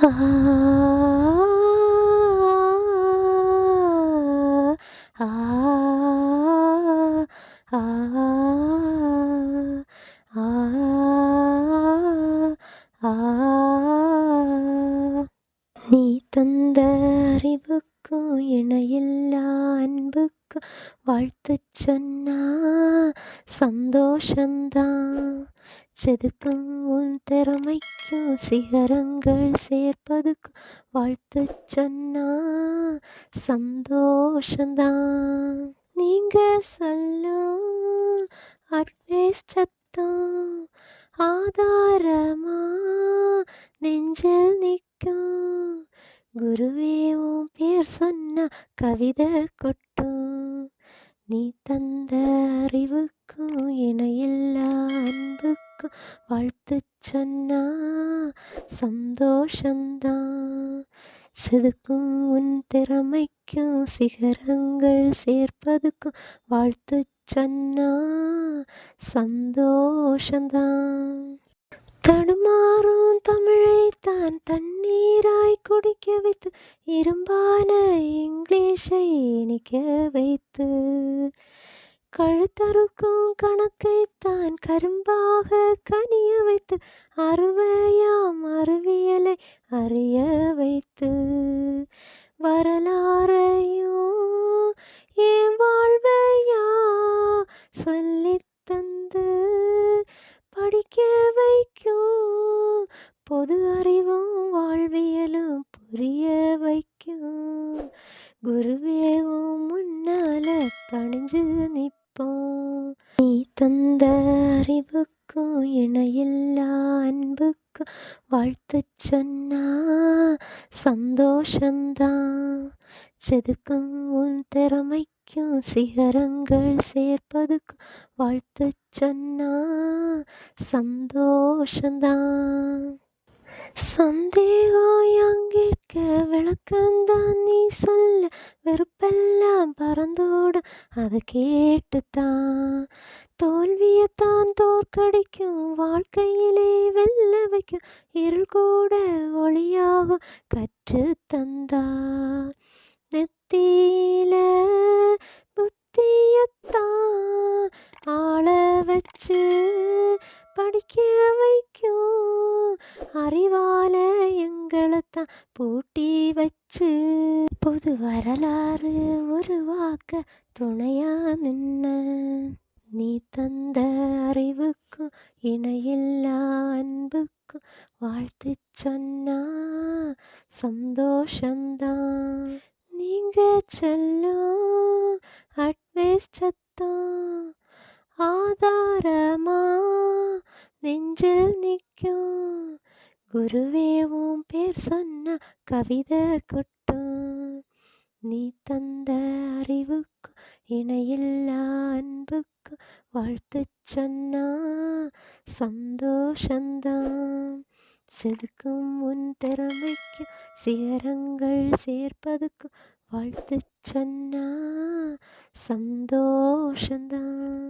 நீ தந்த அறிவுக்கும் இணையில்லா அன்புக்கும் வாழ்த்து சொன்னா சந்தோஷந்தான் செதுக்கும் உன் திறமைக்கும் சிகரங்கள் சேர்ப்பதுக்கும் வாழ்த்து சொன்னா. சந்தோஷந்தான் நீங்க சொல்லும் அட்வைஸ் சத்தம் ஆதாரமா? நெஞ்சில் நிற்கும். குருவே உன் பேர் சொன்ன கவிதை கொட்டும் நீ தந்த அறிவுக்கும் இணையில்லா அன்புக்கும் வாழ்த்து சொன்னா சந்தோஷந்தான் செதுக்கும் உன் திறமைக்கும் சிகரங்கள் சேர்ப்பதுக்கும் வாழ்த்து சொன்னா சந்தோஷந்தான் தடுமாறும் தமிழை தான் தண்ணீராய் குடிக்க வைத்து இரும்பான இங்கிலீஷை இனிக்க வைத்து கழுத்தறுக்கும் கணக்கை தான் கரும்பாக கனிய வைத்து அறுவையாம் அறிவியலை அறிய வைத்து வரலாறையும் என் வாழ்வையா சொல்லி அறிவும் வாழ்வியலும் புரிய வைக்கும். குருவேவும் முன்னால பணிஞ்சு நிற்போம். நீ தந்த அறிவுக்கும் இணையில்லா அன்புக்கும் வாழ்த்து சொன்னா சந்தோஷந்தான் செதுக்கும் உன் திறமைக்கும் சிகரங்கள் சேர்ப்பதுக்கும் வாழ்த்து சொன்னா சந்தோஷந்தான் சந்தேகம் எங்கிட்ட விளக்கந்தான் நீ சொல்ல. வெறுப்பெல்லாம் பறந்தோடும் அதை கேட்டுத்தான். தோல்வியைத்தான் தோற்கடிக்கும். வாழ்க்கையிலே வெல்ல வைக்கும். இருள் கூட ஒளியாகும். கற்று தந்தா நெத்தியில புத்தியத்தான் ஆள வச்சு படிக்க வைக்கும். அறிவால எங்களைத்தான் பூட்டி வச்சு. பொது வரலாறு உருவாக்க துணையா நின்ன. நீ தந்த அறிவுக்கும் இணையில்லா அன்புக்கும் வாழ்த்து சொன்னா சந்தோஷந்தான் நீங்க சொல்லும் அட்வைஸ் சத்தம் ஆதாரமா? நெஞ்சில் நிற்கும். குருவேவும் பேர் சொன்ன கவிதை கொட்டும். நீ தந்த அறிவுக்கு இணையில்லா அன்புக்கு வாழ்த்து சொன்னா சந்தோஷந்தான். செதுக்கும் உன் திறமைக்கு சிகரங்கள் சேர்ப்பதுக்கு வாழ்த்து சொன்னா சந்தோஷந்தான்.